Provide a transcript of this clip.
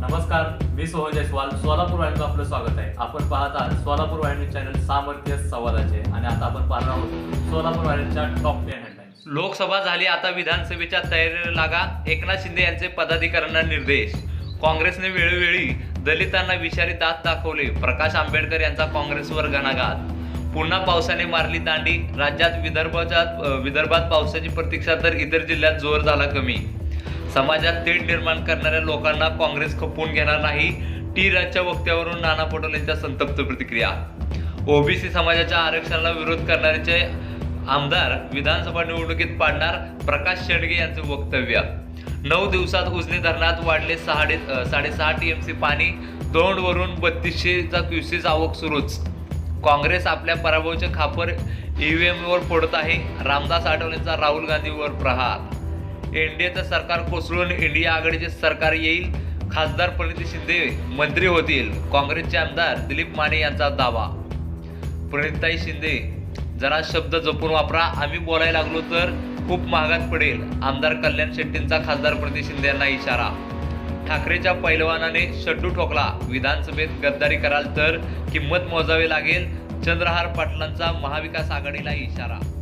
नमस्कार मी सोहन जयस्वाल सोलापूर वाहिनीचं आपलं स्वागत आहे. आपण पाहत आहात सोलापूर वाहिनी चॅनल सामर्थ्य संवादाचे आणि आता आपण पाहणार आहोत सोलापूर वाहिनीच्या टॉप टेन हेडलाईन्स लोकसभा झाली आता विधानसभेच्या तयारीला लागा. एकनाथ शिंदे यांचे पदाधिकाऱ्यांना निर्देश. काँग्रेसने वेळोवेळी दलितांना विषारी दात दाखवले. प्रकाश आंबेडकर यांचा काँग्रेसवर घणाघात. पुन्हा पावसाने मारली दांडी. राज्यात विदर्भाच्या विदर्भात पावसाची प्रतीक्षा तर इतर जिल्ह्यात जोर झाला कमी. समाजात तेढ निर्माण करणाऱ्या लोकांना काँग्रेस खपवून घेणार नाही. टी राजच्या वक्त्यावरून नाना पटोलेंच्या संतप्त प्रतिक्रिया. ओबीसी समाजाच्या आरक्षणाला विरोध करणाऱ्याचे आमदार विधानसभा निवडणुकीत पाडणार प्रकाश शेडगे यांचे वक्तव्य. नऊ दिवसात उजनी धरणात वाढले सहाडे अ, साडेसहा टीएमसी पाणी दोंडवरून बत्तीसशेचा क्युसीस आवक सुरूच. काँग्रेस आपल्या पराभवाचे खापर ईव्हीएम वर फोडत आहे. रामदास आठवलेंचा राहुल गांधीवर प्रहार. एनडीएचं सरकार कोसळून इंडिया आघाडीचे सरकार येईल खासदार प्रणिती शिंदे मंत्री होतील काँग्रेसचे आमदार दिलीप माने यांचा दावा. प्रणिताई शिंदे जरा शब्द जपून वापरा. आम्ही बोलायला लागलो तर खूप महागात पडेल. आमदार कल्याण शेट्टींचा खासदार प्रणिती शिंदे यांना इशारा. ठाकरेच्या पैलवानाने शड्डू ठोकला. विधानसभेत गद्दारी कराल तर किंमत मोजावी लागेल. चंद्रहार पाटलांचा महाविकास आघाडीला इशारा.